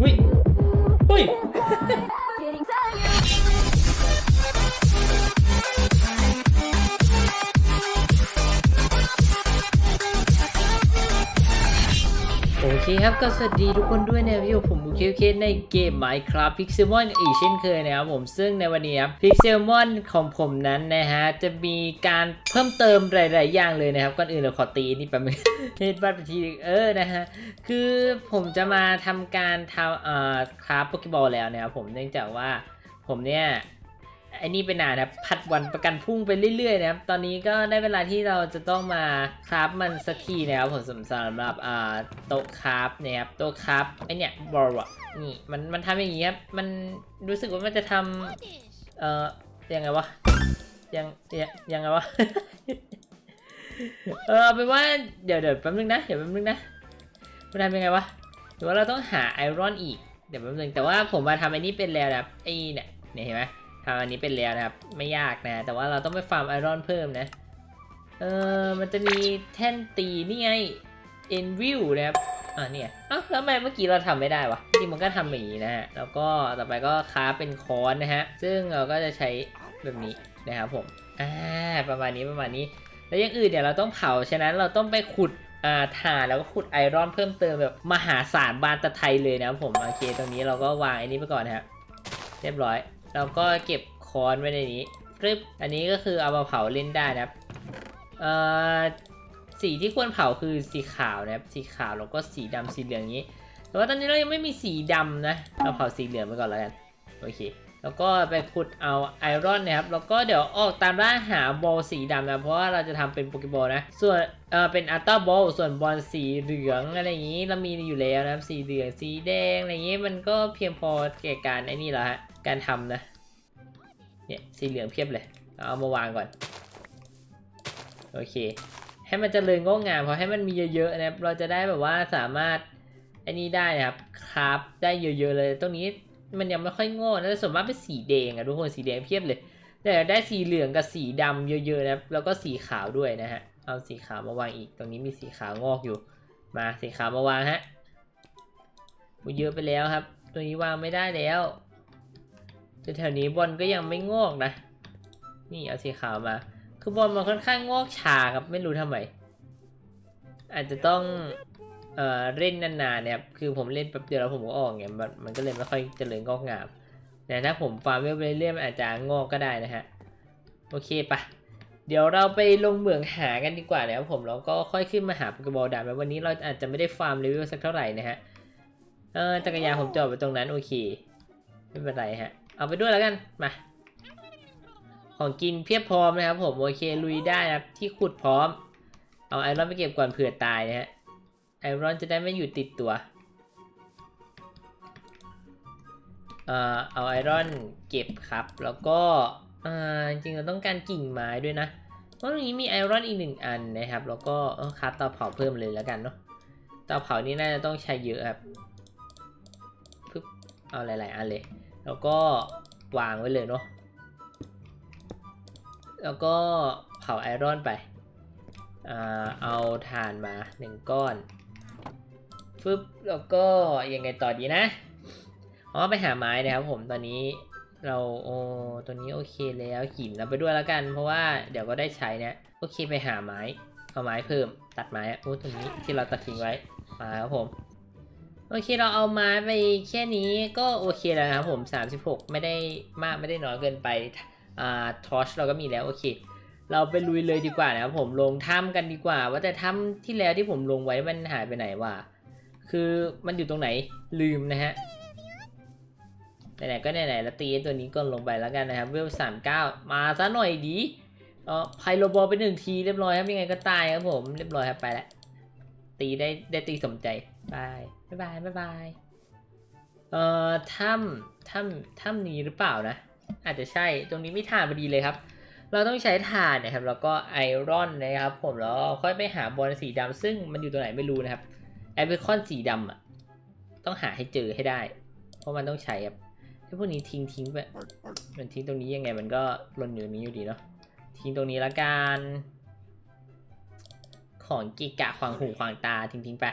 อุ้ยอุ้ย เคครับก็สวัสดีทุกคนด้วยนะครับอยู่ผมบุคิวเคในเกม Minecraft Pixelmon อีกเช่นเคยนะครับผมซึ่งในวันนี้ครับ Pixelmon ของผมนั้นนะฮะ จะมีการเพิ่มเติมหลาย ๆ อย่างเลยนะครับ ก่อนอื่นเราขอตีนี่แป๊บนึงเฮดบัตไปทีเออนะฮะ คือผมจะมาทำการทำเอ่อคราฟโปเกบอลแล้วนะครับผมเนื่องจากว่าผมเนี่ย ไอ้นี่ไปนานนะผัดวันประกันพุ่งไปเรื่อยๆนะครับตอนนี้ก็ได้เวลาที่เราจะต้องมาคราฟมันสักทีนะครับผมสำสำหรับอ่าโต๊ะคราฟนะครับโต๊ะคราฟไอเนี่ยบอลอะนี่มันมันทำอย่างงี้ครับมันรู้สึกว่ามันจะทำเอ่อยังไงวะยังยังยังไงวะเออเป็นว่าเดี๋ยวเดี๋ยวแป๊บนึงนะเดี๋ยวแป๊บนึงนะมันทำยังไงวะหรือว่าเราต้องหาไอรอนอีกเดี๋ยวแป๊บนึงแต่ว่าผมมาทำไอันนี้เป็นแล้วนะไอเนี่ยเนี่ยเห็นไหม ทำอันนี้เป็นแล้วนะครับ ไม่ยากนะ แต่ว่าเราต้องไปฟาร์มไอรอนเพิ่มนะ เออมันจะมีแท่นตีนี่ไงเอ็นวิวนะครับอ่าเนี่ยเอ้าแล้วทำไมเมื่อกี้เราทำไม่ได้วะจริงมันก็ทำอย่างนี้นะฮะ แล้วก็ต่อไปก็ค้าเป็นค้อนนะฮะ ซึ่งเราก็จะใช้แบบนี้นะครับผม อ่า ประมาณนี้ประมาณนี้ แล้วอย่างอื่นเนี่ยเราต้องเผา ฉะนั้นเราต้องไปขุดอ่าถ่านแล้วก็ขุดไอรอนเพิ่มเติมแบบมหาศาลบานตะไทยเลยนะครับผม โอเค ตรงนี้เราก็วางไอ้นี้ไปก่อนนะครับ เรียบร้อย เราก็เก็บค้อนไว้ในนี้กรึบอันนี้ก็คือเอามาเผาเล่นได้นะครับเอ่อสีที่ควรเผาคือสีขาวนะครับ สีขาวแล้วก็สีดำสีเหลืองอย่างนี้ แต่ว่าตอนนี้เรายังไม่มีสีดำนะ เราเผาสีเหลืองไปก่อนแล้วกัน โอเค แล้วก็ไปขุดเอาไอรอนนะครับ แล้วก็เดี๋ยวออกตามล่าหาบอลสีดำนะ เพราะว่าเราจะทำเป็นโปเกบอลนะ ส่วนเอ่อเป็นอัลต้าบอล ส่วนบอลสีเหลืองอะไรอย่างนี้เรามีอยู่แล้วนะครับ สีเหลือง สีแดงอะไรอย่างนี้มันก็เพียงพอแก่การไอ้นี่แหละฮะ การทำนะ เนี่ยสีเหลืองเพียบเลย เอามาวางก่อน โอเค ให้มันเจริญงอกงามเพราะให้มันมีเยอะๆนะครับ เราจะได้แบบว่าสามารถไอ้นี่ได้นะครับคราฟได้เยอะๆเลย ตรงนี้มันยังไม่ค่อยงอกนะแต่ส่วนมากเป็นสีแดงอะทุกคนสีแดงเพียบเลยแต่ได้สีเหลืองกับสีดำเยอะๆนะครับ แล้วก็สีขาวด้วยนะฮะ เอาสีขาวมาวางอีก ตรงนี้มีสีขาวงอกอยู่ มาสีขาวมาวางฮะอุ๊ยเยอะไปแล้วครับ ตัวนี้วางไม่ได้แล้ว แต่แถวนี้บอลก็ยังไม่งอกนะ นี่เอาสีขาวมา คือบอลมันค่อนข้างงอกช้าครับไม่รู้ทำไม อาจจะต้องเอ่อเล่นนานๆเนี่ยครับคือผมเล่นแป๊บเดียวแล้วผมก็ออกเนี่ยมันก็เลยไม่ค่อยเจริญงอกงามแต่ถ้าผมฟาร์มเวลไปเรื่อยๆมันอาจจะงอกก็ได้นะฮะ โอเคปะเดี๋ยวเราไปลงเหมืองหากันดีกว่านะครับผมแล้วก็ค่อยขึ้นมาหาโปเกบอลดาบวันนี้เราอาจจะไม่ได้ฟาร์มเลเวลสักเท่าไหร่นะฮะ เออจักรยานผมจอดไว้ตรงนั้นโอเค ไม่เป็นไรฮะ เอาไปด้วยแล้วกัน มา ของกินเพียบพร้อมนะครับผม โอเคลุยได้นะครับที่ขุดพร้อม เอาไอรอนไปเก็บก่อนเผื่อตายนะฮะ ไอรอนจะได้ไม่อยู่ติดตัว เอ่อ เอาไอรอนเก็บครับ แล้วก็อ่าจริงเราต้องการกิ่งไม้ด้วยนะ เพราะตรงนี้มีไอรอนอีกหนึ่งอันนะครับ แล้วก็เออครับเตาเผาเพิ่มเลยแล้วกันเนาะ เตาเผานี่น่าจะต้องใช้เยอะครับปึ๊บเอาหลาย ๆ อันเลย แล้วก็วางไว้เลยเนาะ แล้วก็เผาไอรอนไปอ่าเอาถ่านมาหนึ่งก้อน ฟึบ แล้วก็ยังไงต่อดีนะ อ๋อไปหาไม้นะครับผม ตอนนี้เราโอ้ตัวนี้โอเคแล้วหินเราไปด้วยแล้วกัน เพราะว่าเดี๋ยวก็ได้ใช้นะ โอเคไปหาไม้ เอาไม้เพิ่ม ตัดไม้อะโอ้ตัวนี้ที่เราตัดทิ้งไว้ มาครับผม โอเคเราเอาไม้ไปแค่นี้ก็โอเคแล้วนะครับผม 36 ไม่ได้มากไม่ได้น้อยเกินไปอ่าทอชเราก็มีแล้วโอเค เราไปลุยเลยดีกว่านะครับผมลงถ้ำกันดีกว่า ว่าแต่ถ้ำที่แล้วที่ผมลงไว้มันหายไปไหนวะคือมันอยู่ตรงไหนลืมนะฮะไหนๆก็ไหนๆแล้วตีตัวนี้ก่อนลงไปแล้วกันนะครับเวลสามเก้ามาซะหน่อยดีเออไพโลบอลไปหนึ่งทีเรียบร้อยครับยังไงก็ตายครับผมเรียบร้อยครับไปแล้วตีได้ได้ตีสมใจบาย บ๊ายบายบ๊ายบายเอ่อถ้ำถ้ำถ้ำนี้หรือเปล่านะ อาจจะใช่ตรงนี้ไม่ถ่านพอดีเลยครับ เราต้องใช้ถ่านนะครับ แล้วก็ไอรอนนะครับ ผมแล้วค่อยไปหาบอลสีดำซึ่งมันอยู่ตรงไหนไม่รู้นะครับไอเบคอนสีดำอะต้องหาให้เจอให้ได้ เพราะมันต้องใช้ครับถ้าพวกนี้ทิ้งทิ้งไปมันทิ้งตรงนี้ยังไงมันก็หล่นอยู่ตรงนี้อยู่ดีเนาะทิ้งตรงนี้ละกันของกิกะขวางหูขวางตาทิ้งทิ้งไป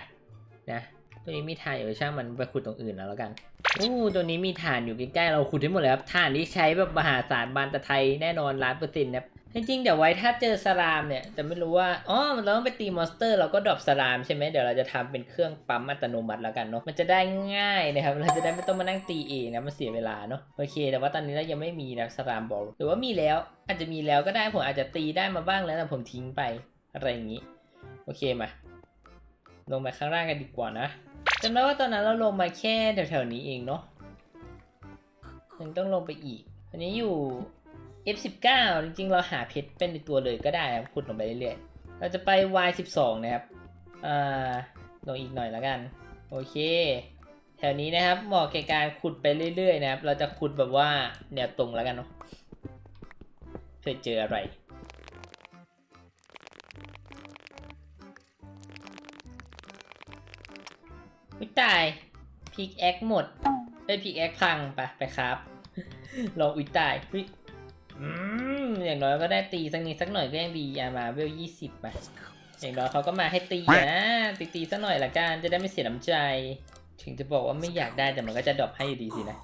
นะ ตัวนี้มีถ่านอยู่ช่างมันไปขุดตรงอื่นแล้วแล้วกันโอ้ตัวนี้มีถ่านอยู่ใกล้ๆเราขุดได้หมดเลยครับถ่านที่ใช้แบบมหาศาลบานตะไทยแน่นอนล้านเปอร์เซ็นต์นะครับจริงๆเดี๋ยวไว้ถ้าเจอสลามเนี่ยแต่ไม่รู้ว่าอ๋อเราต้องไปตีมอนสเตอร์เราก็ดรอปสลามใช่ไหมเดี๋ยวเราจะทำเป็นเครื่องปั๊มอัตโนมัติแล้วกันเนาะมันจะได้ง่ายนะครับเราจะได้ไม่ต้องมานั่งตีเองนะมันเสียเวลาเนาะโอเค แต่ว่าตอนนี้เรายังไม่มีนะสลามบอกหรือว่ามีแล้วอาจจะมีแล้วก็ได้ผมอาจจะตีได้มาบ้างแล้วแต่ผมทิ้งไปอะไรอย่างนี้ โอเคมา ลงไปข้างล่างกันดีกว่านะ จำได้ว่าตอนนั้นเราลงมาแค่แถวๆนี้เองเนาะยังต้องลงไปอีกอันนี้อยู่ F19 จริงๆ เราหาเพชรเป็นในตัวเลยก็ได้ครับขุดลงไปเรื่อยๆ เราจะไป Y12 นะครับ อ่า ลงอีกหน่อยแล้วกัน โอเค แถวนี้นะครับเหมาะแก่การขุดไปเรื่อยๆ นะครับ เราจะขุดแบบว่าแนวตรงแล้วกันเนาะเพื่อเจออะไร ไม่ตายพิกแอคหมดได้พิกแอคพังไปไปครับ ลองอุยตายเฮ้ยอืมอย่างน้อยก็ได้ตีสักนิดสักหน่อยก็ยังดีอะมาเวลยี่สิบไปอย่างน้อยเขาก็มาให้ตีนะตีตีสักหน่อยละกันจะได้ไม่เสียน้ำใจ ถึงจะบอกว่าไม่อยากได้แต่มันก็จะดรอปให้อยู่ดีสินะ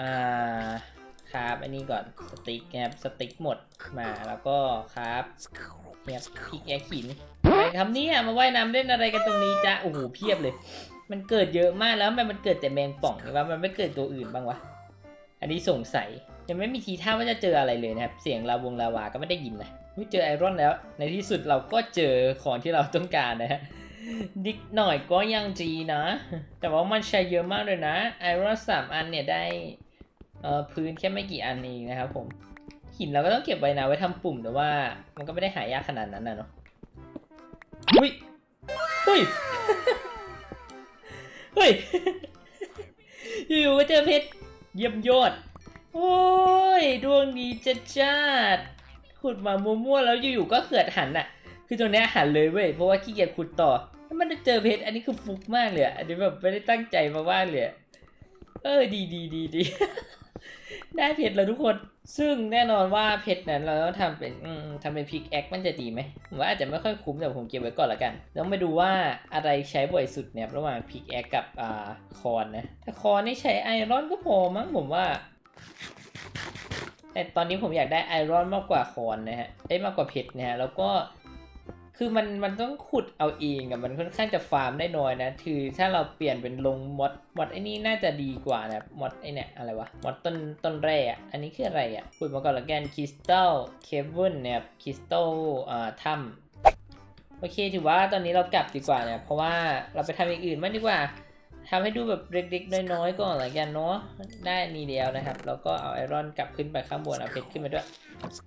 อ่าครับอันนี้ก่อนสติ๊กนะครับสติ๊กหมดมาแล้วก็ครับเนี่ยพิกแอคหินอะไรครับเนี่ยมาว่ายน้ำเล่นอะไรกันตรงนี้จ้าโอ้โหเพียบเลย มันเกิดเยอะมากแล้วทำไมมันเกิดแต่แมงป่องหรือว่ามันไม่เกิดตัวอื่นบ้างวะ อันนี้สงสัยยังไม่มีทีท่าว่าจะเจออะไรเลยนะครับ เสียงลาวงลาวาก็ไม่ได้ยินนะไม่เจอไอรอนแล้ว ในที่สุดเราก็เจอของที่เราต้องการนะฮะนิดหน่อยก็ยังจีนะ แต่ว่ามันใช้เยอะมากเลยนะไอรอนสามอันเนี่ยได้เอ่อพื้นแค่ไม่กี่อันเองนะครับผมหินเราก็ต้องเก็บไว้นะไว้ทำปุ่มแต่ว่า มันก็ไม่ได้หายากขนาดนั้นนะเนาะอุ้ยเฮ้ย เฮ้ยอยู่ๆก็เจอเพชรเยี่ยมยอด โอ้ยดวงดีจัดจ้าดขุดมามั่วๆแล้วอยู่ๆก็เขิดหันอะคือตรงนี้หันเลยเว้ยเพราะว่าขี้เกียจขุดต่อแล้วมันได้เจอเพชรอันนี้คือฟุกมากเลยอันนี้แบบไม่ได้ตั้งใจมาว่าเลยเออดีดีดีดี ได้เพชรแล้วทุกคน ซึ่งแน่นอนว่าเพชรนั้นเราต้องทำเป็นทำเป็นพิกแอคมันจะดีไหมผมว่าอาจจะไม่ค่อยคุ้มแต่ผมเก็บไว้ก่อนละกัน แล้วมาดูว่าอะไรใช้บ่อยสุดเนี่ยระหว่างพิกแอคกับอ่าคอนนะ ถ้าคอนนี่ใช้ไอรอนก็พอมั้งผมว่า แต่ตอนนี้ผมอยากได้ไอรอนมากกว่าคอนนะฮะได้มากกว่าเพชรนะฮะแล้วก็ คือมันมันต้องขุดเอาเองอะมันค่อนข้างจะฟาร์มได้น้อยนะ คือถ้าเราเปลี่ยนเป็นลงมดมดไอ้นี่น่าจะดีกว่านะมดไอ้เนี่ยอะไรวะมดต้นต้นแร่อะอันนี้คืออะไรอะขุดมาก่อนละกันคริสตัลเคเบิลเนี่ยคริสตัลอ่าถ้ำโอเคถือว่าตอนนี้เรากลับดีกว่าเนี่ยเพราะว่าเราไปทำอย่างอื่นมากดีกว่า ทำให้ดูแบบเล็กๆน้อยๆก่อนละกันเนาะได้นี่เดียวนะครับ แล้วก็เอาไอรอนกลับขึ้นไปข้างบนเอาเพชรขึ้นมาด้วย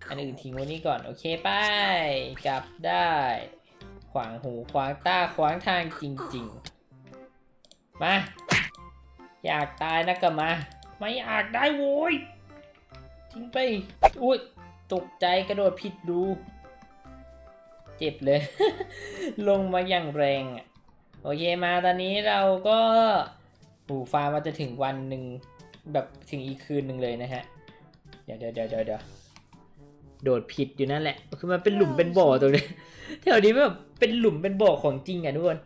อันอื่นทิ้งไว้นี่ก่อน โอเคไปกลับได้ ขวางหูขวางตาขวางทางจริงๆ มา อยากตายนะก็มา ไม่อยากได้โว้ยทิ้งไป อุ้ยตกใจกระโดดผิดดู เจ็บเลย ลงมาอย่างแรงอะ โอเคมาตอนนี้เราก็ปูฟาร์มมาจะถึงวันหนึ่งแบบถึงอีกคืนหนึ่งเลยนะฮะ เดี๋ยวเดี๋ยวเดี๋ยวเดี๋ยวโดดผิดอยู่นั่นแหละ คือมันเป็นหลุมเป็นบ่อตรงนี้แถวนี้แบบเป็นหลุมเป็นบ่อของจริงอะทุกคน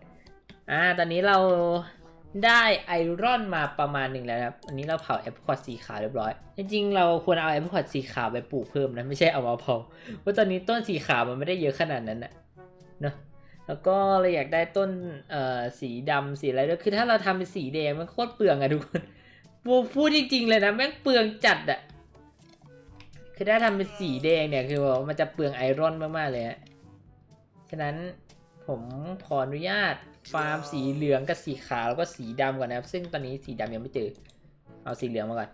อ่า ตอนนี้เราได้ไอรอนมาประมาณหนึ่งแล้วครับ อันนี้เราเผาแอปพอร์ตสีขาวเรียบร้อย จริงๆ เราควรเอาแอปพอร์ตสีขาวไปปลูกเพิ่มนะ ไม่ใช่เอามาเผาเพราะตอนนี้ต้นสีขาวมันไม่ได้เยอะขนาดนั้นนะเนอะ แล้วก็เราอยากได้ต้นเอ่อสีดำสีอะไรด้วยคือถ้าเราทำเป็นสีแดงมันโคตรเปลืองอะทุกคนพูดจริงๆเลยนะแม่งเปลืองจัดอะคือถ้าทำเป็นสีแดงเนี่ยคือว่ามันจะเปลืองไอรอนมากๆเลยฮะฉะนั้นผมขออนุญาตฟาร์มสีเหลืองกับสีขาวแล้วก็สีดำก่อนนะครับ ซึ่งตอนนี้สีดำยังไม่เจอ เอาสีเหลืองมาก่อน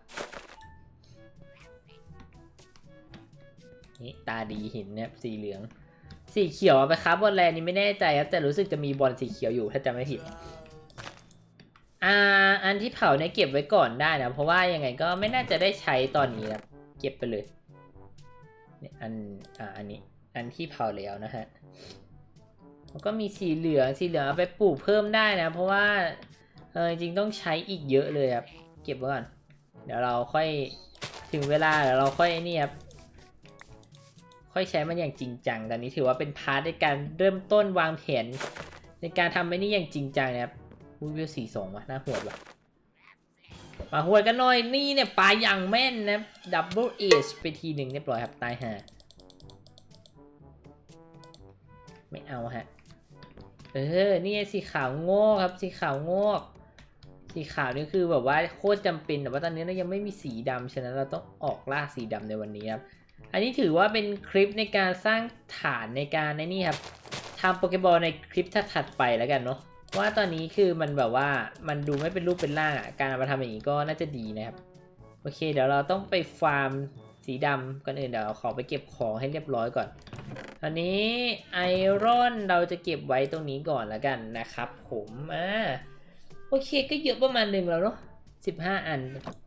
นี่ตาดีเห็นนะครับสีเหลือง สีเขียวเอาไปครับบอลแลนด์นี่ไม่แน่ใจครับแต่รู้สึกจะมีบอลสีเขียวอยู่ถ้าจำไม่ผิดอ่าอันที่เผาเนี่ยเก็บไว้ก่อนได้นะ เพราะว่ายังไงก็ไม่น่าจะได้ใช้ตอนนี้นะเก็บไปเลยเนี่ยอันอ่าอันนี้ อันที่เผาแล้วนะฮะแล้วก็มีสีเหลืองสีเหลืองเอาไปปลูกเพิ่มได้นะ เพราะว่าเออจริงต้องใช้อีกเยอะเลยครับเก็บไว้ก่อนเดี๋ยวเราค่อยถึงเวลาเดี๋ยวเราค่อยนี่ครับ ค่อยใช้มันอย่างจริงจังตอนนี้ถือว่าเป็นพาร์ทในการเริ่มต้นวางแผนในการทำไอ้นี่อย่างจริงจังนะครับโหอุ้ยเวสี่สองว่ะน่าหวดวะมาหวดกันหน่อยนี่เนี่ยปลาอย่างแม่นนะดับเบิลเอชไปทีหนึ่งเรียบร้อยครับตายห่าไม่เอาฮะเออนี่สีขาวงอกครับสีขาวงอกสีขาวนี่คือแบบว่าโคตรจำเป็นแต่ว่าตอนนี้เรายังไม่มีสีดำฉะนั้นเราต้องออกล่าสีดำในวันนี้ครับ อันนี้ถือว่าเป็นคลิปในการสร้างฐานในการในนี่ครับทำโปเกบอลในคลิปถัดไปแล้วกันเนาะว่าตอนนี้คือมันแบบว่ามันดูไม่เป็นรูปเป็นร่างอะการมาทำอย่างนี้ก็น่าจะดีนะครับ โอเค เดี๋ยวเราต้องไปฟาร์มสีดำก่อนอื่นเดี๋ยวขอไปเก็บของให้เรียบร้อยก่อนตอนนี้ไอรอนเราจะเก็บไว้ตรงนี้ก่อนแล้วกันนะครับ ผมอ่าโอเคก็เยอะประมาณหนึ่งแล้วเนาะสิบห้าอัน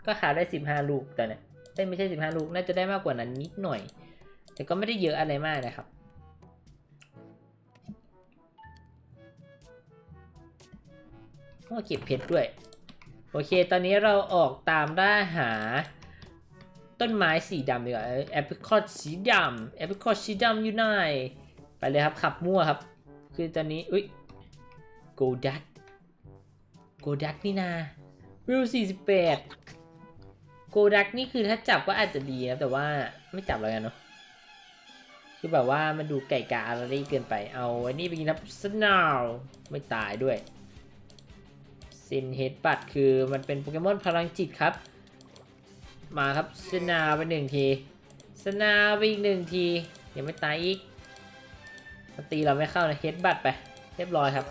ก็หาได้สิบห้าลูกแต่เนี่ย เอ้ยไม่ใช่สิบห้าลูก น่าจะได้มากกว่านั้นนิดหน่อย แต่ก็ไม่ได้เยอะอะไรมากนะครับก็เก็บเพชรด้วย โอเค ตอนนี้เราออกตามล่าหาต้นไม้สีดำดีกว่าแอปเปิลคอตสีดำแอปเปิลคอตสีดำอยู่ไหนไปเลยครับ ขับมั่วครับ คือตอนนี้ อุ้ยโกดักโกดักนี่นาวิว48 โกดักนี่คือถ้าจับก็อาจจะดีนะแต่ว่าไม่จับแล้วกันเนาะคือแบบว่ามันดูไก่กาอะไรเกินไปเอาไอ้นี่ไปกินครับสนาวไม่ตายด้วยซินเฮดปัดคือมันเป็นโปเกมอนพลังจิตครับ มาครับสนาไปหนึ่งทีสนาไปอีกหนึ่งทียังไม่ตายอีกตีเราไม่เข้านะเฮดบัตไปเรียบร้อยครับ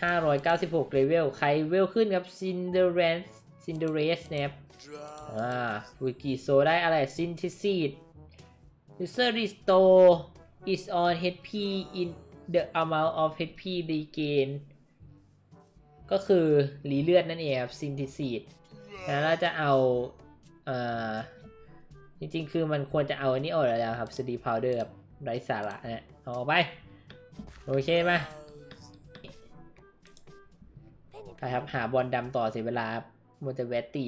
596เลเวลใครเวลขึ้นครับซินเดอเรสซินเดอเรสนะครับ อ่าวิกิโซได้อะไรซินทิซีด user restore is on HP in the amount of HP regain ก็คือรีเลือดนั่นเองครับซินทิซีดแล้วเราจะเอาเอ่อจริงๆ คือมันควรจะเอาอันนี้ออกแล้วครับสตีพาวเดอร์ครับไร้สาระนะเอาออกไป โอเคมาไปครับ หาบอลดำต่อเสียเวลาครับมัวแต่แวตตี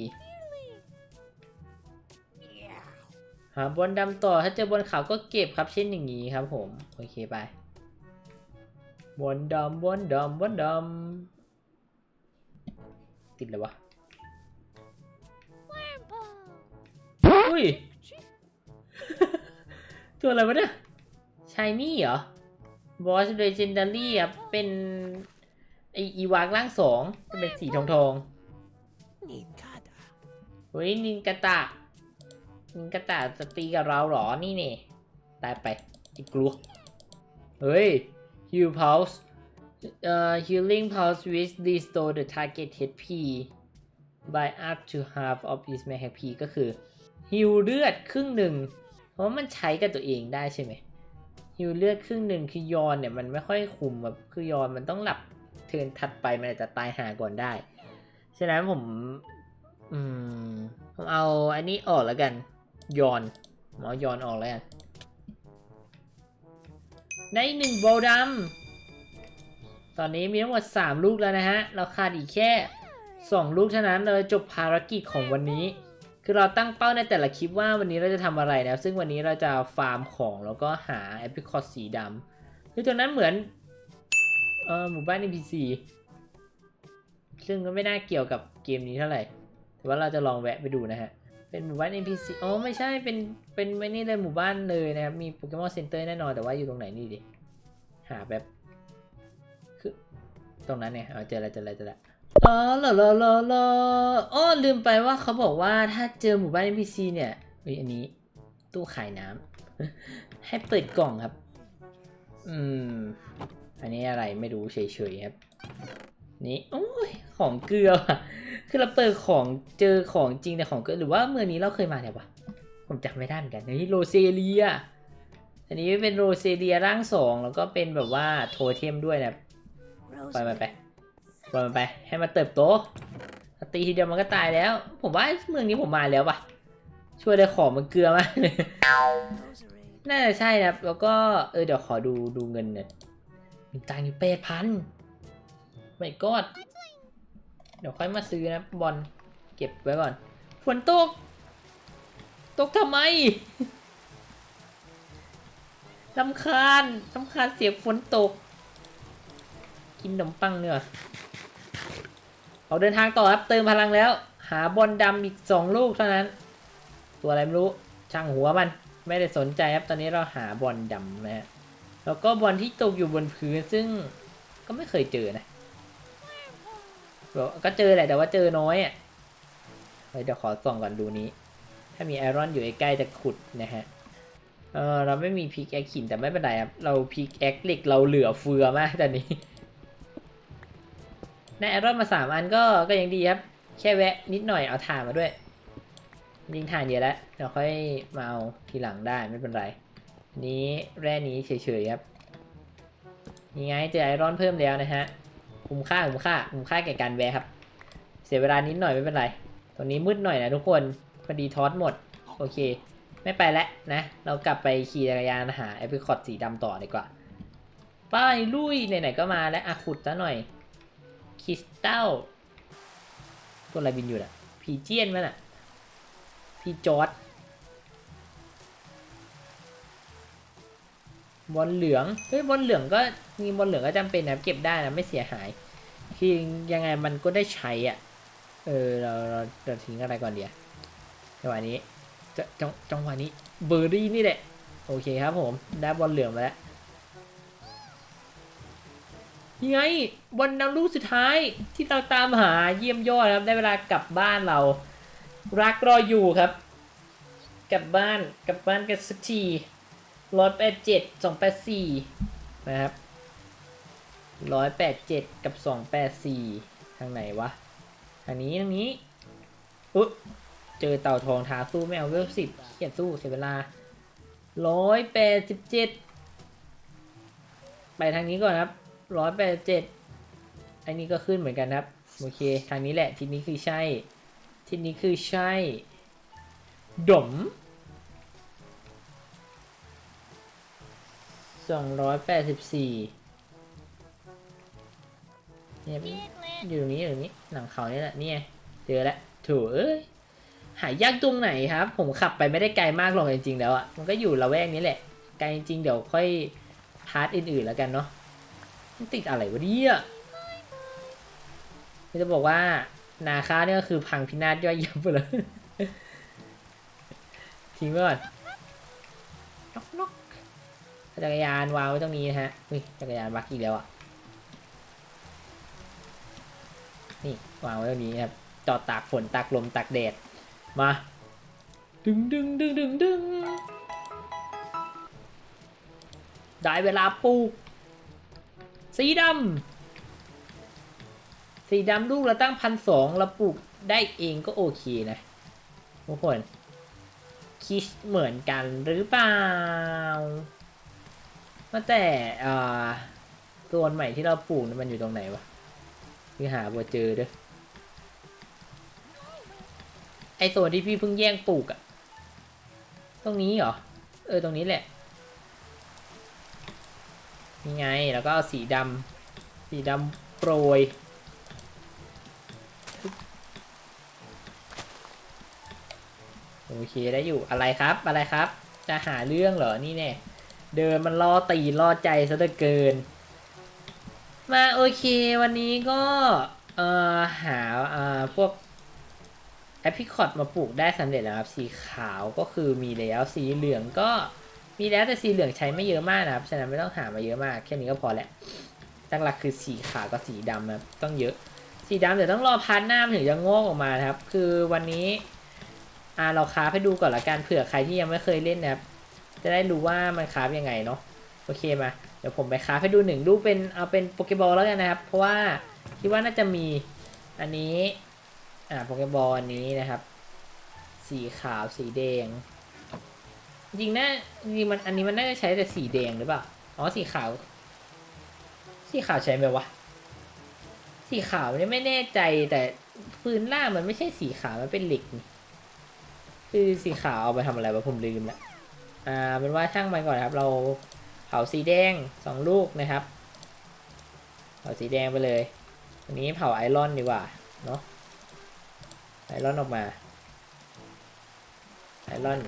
หาบอลดำต่อถ้าเจอบอลขาวก็เก็บครับเช่นอย่างนี้ครับผม โอเคไปบอลดำบอลดำบอลดำติดเลยวะอุ้ย ตัวอะไรวะเนี่ยชายนี่เหรอบอสเ e เจนดารี่อะเป็นไออีวากร่างสองจะเป็นสีทองทองๆเฮ้ยนินกาตะ นินกาตะจะตีกับเราเหรอนี่นี่ตายไปอีกกลัวเฮ้ย heal pulse เอ่อ healing pulse which restore the target HP by up to half of its max HP ก็คือฮิวเลือดครึ่งหนึ่ง เพราะมันใช้กับตัวเองได้ใช่ไหมฮิวเลือดครึ่งหนึ่งคือยอนเนี่ยมันไม่ค่อยคุมแบบคือยอนมันต้องหลับเทินถัดไปมันอาจจะตายหาก่อนได้ ฉะนั้นผม อืม ผมเอาอันนี้ออกแล้วกัน ยอนผมอยอนออกแล้วกันได้หนึ่งโบลดำตอนนี้มีทั้งหมด 3 ลูกแล้วนะฮะ เราขาดอีกแค่ 2 ลูกเท่านั้นเราจะจบภารกิจของวันนี้ คือเราตั้งเป้าในแต่ละคลิปว่าวันนี้เราจะทำอะไรนะ ซึ่งวันนี้เราจะฟาร์มของแล้วก็หาแอปพลิคอตสีดำคือตัวนั้นเหมือนเออหมู่บ้าน NPC ซึ่งก็ไม่น่าเกี่ยวกับเกมนี้เท่าไหร่ แต่ว่าเราจะลองแวะไปดูนะฮะ เป็นหมู่บ้าน NPC อ๋อไม่ใช่เป็นเป็นไม่นี่เลยหมู่บ้านเลยนะครับมีโปเกมอนเซ็นเตอร์แน่นอนแต่ว่าอยู่ตรงไหนนี่ดิหาแบบคือตรงนั้นเนี่ยเอาเจอแล้วเจอแล้วเจอแล้วอ๋อเหรอเหรอเหรอเหรออ๋อลืมไปว่าเขาบอกว่าถ้าเจอหมู่บ้าน NPC เนี่ยเฮ้ยอันนี้ตู้ขายน้ำให้เปิดกล่องครับ อืม อันนี้อะไรไม่รู้เฉยๆครับ นี่โอ้ยของเกลือ คือเราเปิดของเจอของจริงแต่ของเกลือหรือว่าเมื่อนี้เราเคยมาเนี่ยวะผมจำไม่ได้เหมือนกันนี่โรเซเลีย อันนี้เป็นโรเซเลียร่างสองแล้วก็เป็นแบบว่าโทเทมด้วยนะครับปล่อยมันไปปล่อยมันไปให้มันเติบโตตีทีเดียวมันก็ตายแล้ว ผมว่าเมืองนี้ผมมาแล้วปะช่วยได้ของมันเกลือมากเลยน่าจะใช่นะแล้วก็เออเดี๋ยวขอดูดูเงินเนี่ยมีตังค์อยู่แปดพันไม่กอด เดี๋ยวค่อยมาซื้อนะบอลเก็บไว้ก่อนฝนตก ตกทำไมลำคาญลำคาญเสียงฝนตก กินขนมปังเนื้อะออกเดินทางต่อครับเติมพลังแล้ว หาบอลดำอีกสองลูกเท่านั้น ตัวอะไรไม่รู้ช่างหัวมัน ไม่ได้สนใจครับตอนนี้เราหาบอลดำนะฮะแล้วก็บอลที่ตกอยู่บนพื้นซึ่งก็ไม่เคยเจอนะ บอกก็เจอแหละแต่ว่าเจอน้อยอะเดี๋ยวขอส่องก่อนดูนี้ ถ้ามีไอรอนอยู่ใกล้จะขุดนะฮะเออเราไม่มีพิกแอคหินแต่ไม่เป็นไรครับ เราพิกแอคเหล็กเราเหลือเฟือมากตอนนี้ได้ไอรอนมาสามอันก็ก็ยังดีครับ แค่แวะนิดหน่อยเอาถ่านมาด้วย ยิงถ่านเดียวแล้วเดี๋ยวค่อยมาเอาทีหลังได้ไม่เป็นไรนี้แร่นี้เฉยๆครับนี่ไงเจอไอรอนเพิ่มแล้วนะฮะ คุ้มค่าคุ้มค่าคุ้มค่าแก่การแวะครับ เสียเวลานิดหน่อยไม่เป็นไร ตรงนี้มืดหน่อยนะทุกคนพอดีทอสหมด โอเค ไม่ไปแล้วนะ เรากลับไปขี่จักรยานหาแอปเปิคอดสีดำต่อดีกว่า ไปลุยไหนๆก็มาแล้วอะขุดซะหน่อยคริสตัลตัวอะไรบินอยู่น่ะพีเจียนมันอะ พีจอร์ด บอลเหลืองเฮ้ยบอลเหลืองก็มีบอลเหลืองก็จำเป็นนะเก็บได้นะไม่เสียหาย คือยังไงมันก็ได้ใช้อะ เออเราเราเราทิ้งอะไรก่อนเดียวจังหวะนี้จะจังจังหวะนี้เบอร์รี่นี่แหละ โอเคครับผมได้บอลเหลืองมาแล้วยังไงบอลนำลูกสุดท้ายที่เราตามหาเยี่ยมยอดครับได้เวลากลับบ้านเรา รักรออยู่ครับ กลับบ้านกลับบ้านกันสักที ร้อยแปดเจ็ดสองแปดสี่นะครับร้อยแปดเจ็ดกับสองแปดสี่ทางไหนวะ ทางนี้ทางนี้ อุ๊ยเจอเต่าทองท้าสู้ไม่เอาเวลสิบเขียนสู้เสียเวลาร้อยแปดสิบเจ็ดไปทางนี้ก่อนครับร้อยแปดเจ็ดอันนี้ก็ขึ้นเหมือนกันครับ โอเค ทางนี้แหละทิศนี้คือใช่ทิศนี้คือใช่ดม สองร้อยแปดสิบสี่เนี่ยอยู่ตรงนี้อยู่ตรงนี้หลังเขานี่แหละนี่ไงเจอแล้วถูเอ้ยหายากตรงไหนครับ ผมขับไปไม่ได้ไกลมากหรอกจริงๆแล้วอะมันก็อยู่ละแวกนี้แหละไกลจริงๆเดี๋ยวค่อยพาร์ทอื่นๆแล้วกันเนาะมันติดอะไรวะเนี่ยนี่จะบอกว่านาคาเนี่ยก็คือพังพินาศย่อยยับไปเลยทิ้งไว้ก่อนนกนก จักรยานวางไว้ตรงนี้นะฮะอุ้ยจักรยานบักอีกแล้วอะ นี่วางไว้ตรงนี้ครับ จอดตากฝนตากลมตากแดด มา ดึงดึงดึงดึงดึงได้เวลาปลูก สีดำ สีดำลูกเราตั้งพันสองเราปลูกได้เองก็โอเคนะทุกคนคิดเหมือนกันหรือเปล่า ว่าแต่อ่าโซนใหม่ที่เราปลูกนี่มันอยู่ตรงไหนวะคือหาบ่เจอเด้อไอโซนที่พี่เพิ่งแย่งปลูกอะตรงนี้เหรอ เออตรงนี้แหละนี่ไงแล้วก็เอาสีดำสีดำโปรยโอเคได้อยู่อะไรครับอะไรครับ จะหาเรื่องเหรอนี่แน่ เดินมันล่อตีล่อใจซะเหลือเกิน มาโอเควันนี้ก็เอ่อหาเอ่อพวกแอปพิคอตมาปลูกได้สำเร็จแล้วครับ สีขาวก็คือมีแล้วสีเหลืองก็มีแล้วแต่สีเหลืองใช้ไม่เยอะมากนะครับ ฉะนั้นไม่ต้องหามาเยอะมาก แค่นี้ก็พอแหละตั้งหลักคือสีขาวกับสีดำนะต้องเยอะ สีดำเดี๋ยวต้องรอพาร์ทหน้ามันถึงจะงอกออกมานะครับ คือวันนี้อ่าเราคราให้ดูก่อนละกันเผื่อใครที่ยังไม่เคยเล่นนะครับ จะได้รู้ว่ามันคราฟยังไงเนาะโอเคมา เดี๋ยวผมไปคราฟให้ดูหนึ่งรูปเป็นเอาเป็นโปเกบอลแล้วกันนะครับ เพราะว่าคิดว่าน่าจะมีอันนี้อ่าโปเกบอลอันนี้นะครับ สีขาวสีแดง จริงนะจริงมันอันนี้มันน่าจะใช้แต่สีแดงหรือเปล่าอ๋อสีขาว สีขาวใช้ไหมวะสีขาวเนี่ยไม่แน่ใจแต่พื้นล่างมันไม่ใช่สีขาวมันเป็นเหล็กนี่คือสีขาวเอาไปทำอะไรวะผมลืมละ อ่าเป็นว่าช่างมันก่อนครับ เราเผาสีแดงสองลูกนะครับ เผาสีแดงไปเลยอันนี้เผาไอรอนดีกว่าเนาะไอรอนออกมาไอรอน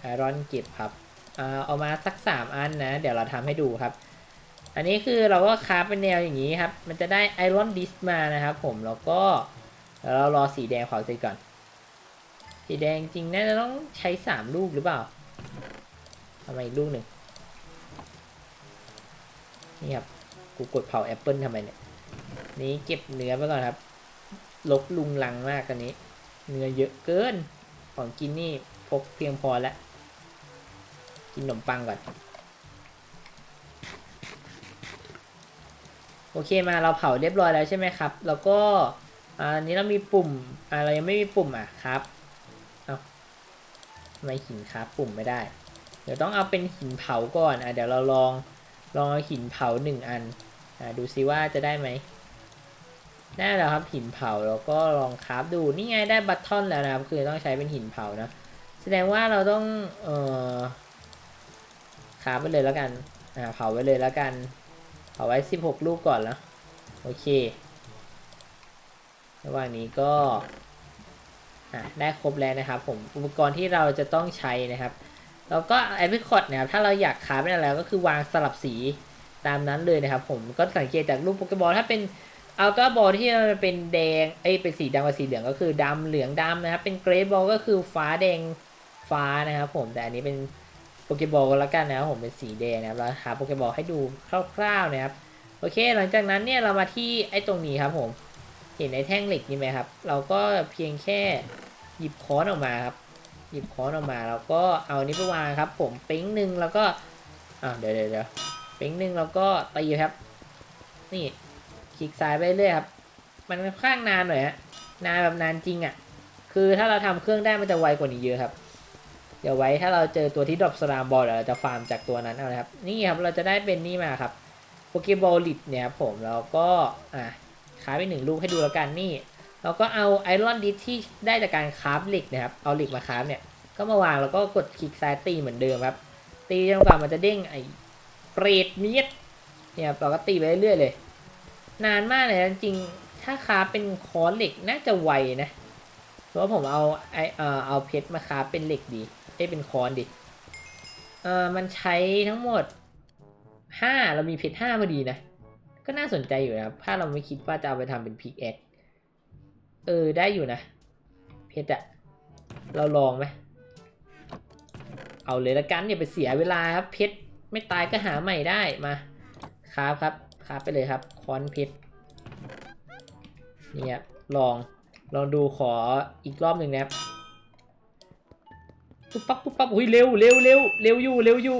ไอรอนเก็บครับอ่าเอามาสักสามอันนะเดี๋ยวเราทำให้ดูครับ อันนี้คือเราก็คราฟเป็นแนวอย่างนี้ครับ มันจะได้ไอรอนดิสมานะครับ ผมแล้วก็เรารอสีแดงเผาเสร็จก่อน สีแดงจริงน่าจะต้องใช้สามลูกหรือเปล่า ทำไมอีกลูกหนึ่งนี่ครับ กูกดเผาแอปเปิลทำไมเนี่ย นี้เก็บเนื้อไปก่อนครับ ลกลุงลังมากอันนี้ เนื้อเยอะเกิน ของกินนี่พกเพียงพอแล้ว กินขนมปังก่อน โอเคมาเราเผาเรียบร้อยแล้วใช่ไหมครับ แล้วก็อันนี้เรามีปุ่มอ่าเรายังไม่มีปุ่มอะครับ เอาไม่หินครับ ปุ่มไม่ได้ ดี๋ยวต้องเอาเป็นหินเผาก่อนอะเดี๋ยวเราลองลองเอาหินเผาหนึ่งอันอ่าดูซิว่าจะได้ไหมได้แล้วครับหินเผาแล้วก็ลองคราฟดูนี่ไงได้บัตทอนแล้วนะครับคือต้องใช้เป็นหินเผานะแสดงว่าเราต้องเอ่อคราฟไปเลยแล้วกันอ่าเผาไว้เลยแล้วกันเอาไว้ 16 ลูกก่อนแล้วโอเคระหว่างนี้ก็อะได้ครบแล้วนะครับผมอุปกรณ์ที่เราจะต้องใช้นะครับ แล้วก็ไอพิคอดนะครับถ้าเราอยากคราฟเป็นอะไรก็คือวางสลับสีตามนั้นเลยนะครับ ผมก็สังเกตจากรูปโปเกมอลถ้าเป็นอัลตร้าบอลที่มันเป็นแดงเอ้ยเป็นสีดำกับสีเหลืองก็คือดำเหลืองดำนะครับ เป็นเกรดบอลก็คือฟ้าแดงฟ้านะครับผมแต่อันนี้เป็นโปเกบอลแล้วกันนะครับผมเป็นสีแดงนะครับแล้วหาโปเกบอลให้ดูคร่าวๆนะครับโอเค หลังจากนั้นเนี่ยเรามาที่ไอ้ตรงนี้ครับผมเห็นไอ้แท่งเหล็กนี่ไหมครับ เราก็เพียงแค่หยิบค้อนออกมาครับ หยิบค้อนออกมาแล้วก็เอานี้ไปวางครับ ผมปิ๊งหนึ่งแล้วก็อ่าเดี๋ยวเดี๋ยวเดี๋ยวปิ๊งหนึ่งแล้วก็ตีครับ นี่คลิกซ้ายไปเรื่อยครับ มันค่อนข้างนานหน่อยฮะนานแบบนานจริงอะ่ะ คือถ้าเราทำเครื่องได้มันจะไวกว่านี้เยอะครับ เดี๋ยวไว้ถ้าเราเจอตัวที่ดรอปสลามบอลเดี๋ยวเราจะฟาร์มจากตัวนั้นเอานะครับนี่ครับเราจะได้เป็นนี่มาครับโปเกบอลลิดเนี่ยครับผมแล้วก็อะคราฟไปหนึ่งลูกให้ดูแล้วกันนี่ เราก็เอาไอรอนดิสที่ได้จากการคราฟเหล็กนะครับ เอาเหล็กมาคราฟเนี่ย ก็มาวางแล้วก็กดคลิกซ้ายตีเหมือนเดิมครับ ตีจนกว่ามันจะเด้งไอเปรตเมียดเนี่ยครับเราก็ตีไปเรื่อยๆเลย นานมากเลยจริงๆถ้าคราฟเป็นคอนเหล็กน่าจะไวนะเพราะผมเอาไอเอ่อเอาเพชรมาคราฟเป็นเหล็กดีเอ้เป็นคอนดิเอ่อมันใช้ทั้งหมดห้าเรามีเพชรห้าพอดีนะ ก็น่าสนใจอยู่นะครับ ถ้าเราไม่คิดว่าจะเอาไปทำเป็นพิกแอค เออได้อยู่นะ เพชรอะเราลองไหมเอาเลยละกันอย่าไปเสียเวลาครับเพชรไม่ตายก็หาใหม่ได้มาครับครับครับไปเลยครับคอนเพชรเนี่ยลองลองดูขออีกรอบหนึ่งนะครับปุ๊บปั๊บปุ๊บปั๊บอุ้ยเร็วเร็วเร็วเร็วอยู่เร็วอยู่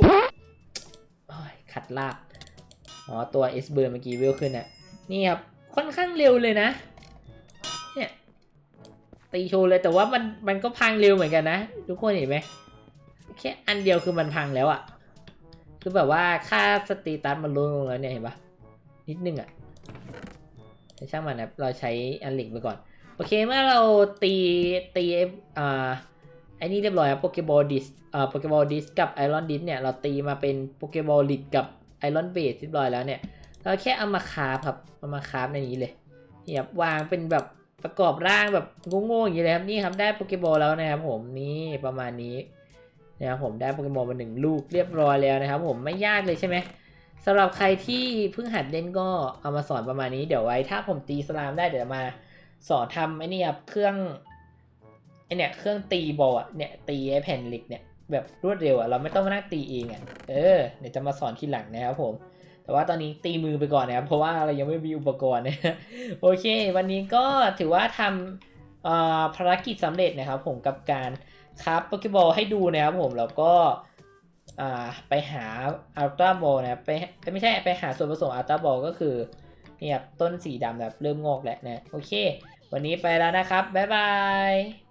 อ้ยขัดลากอ๋อตัวเอสเบอร์เมื่อกี้เวลขึ้นอะนี่ครับค่อนข้างเร็วเลยนะ ตีโชว์เลยแต่ว่ามันมันก็พังเร็วเหมือนกันนะ ทุกคนเห็นไหมแค่อันเดียวคือมันพังแล้วอะ่ะ คือแบบว่าค่าสตีตัสมันลดลงแล้วเนี่ยเห็นปะนิดนึงอะ่ะแต่ช่างมันนะเราใช้อันลิงไปก่อน โอเคเมื่อเราตีตีอ่าไอ้นี่เรียบร้อยครับโปเกบอลดิสอ่อโปเกบอลดิสกับไอรอนดิสเนี่ยเราตีมาเป็นโปเกบอลลิดกับไอรอนเบสเรียบร้อยแล้วเนี่ยเราแค่เอามาคาฟครับเอามาคาฟในนี้เลยนี่ครับวางเป็นแบบ ประกอบร่างแบบโง่ๆอย่างนี้เลยครับนี่ครับได้โปเกบอลแล้วนะครับผมนี่ประมาณนี้นะครับผมได้โปเกมอลมาหนึ่งลูกเรียบร้อยแล้วนะครับ ผมไม่ยากเลยใช่ไหมสำหรับใครที่เพิ่งหัดเล่นก็เอามาสอนประมาณนี้เดี๋ยวไว้ถ้าผมตีสลามได้เดี๋ยวมาสอนทำไอ้นี่ครับเครื่องไอเนี่ยเครื่องตีบอลอะเนี่ยตีไอ้แผ่นเหล็กเนี่ยแบบรวดเร็วอะเราไม่ต้องมานั่งตีเองอะเออเดี๋ยวจะมาสอนทีหลังนะครับผม แต่ว่าตอนนี้ตีมือไปก่อนนะครับเพราะว่าเรายังไม่มีอุปกรณ์นะโอเค วันนี้ก็ถือว่าทำภารกิจสำเร็จนะครับผมกับการครับโปเกบอลให้ดูนะครับผมแล้วก็ไปหาอัลตร้าบอลนะครับไปไม่ใช่ไปหาส่วนผสมอัลตร้าบอลก็คือเนี่ยต้นสีดำแบบเริ่มงอกแล้วนะโอเค วันนี้ไปแล้วนะครับ บ๊ายบาย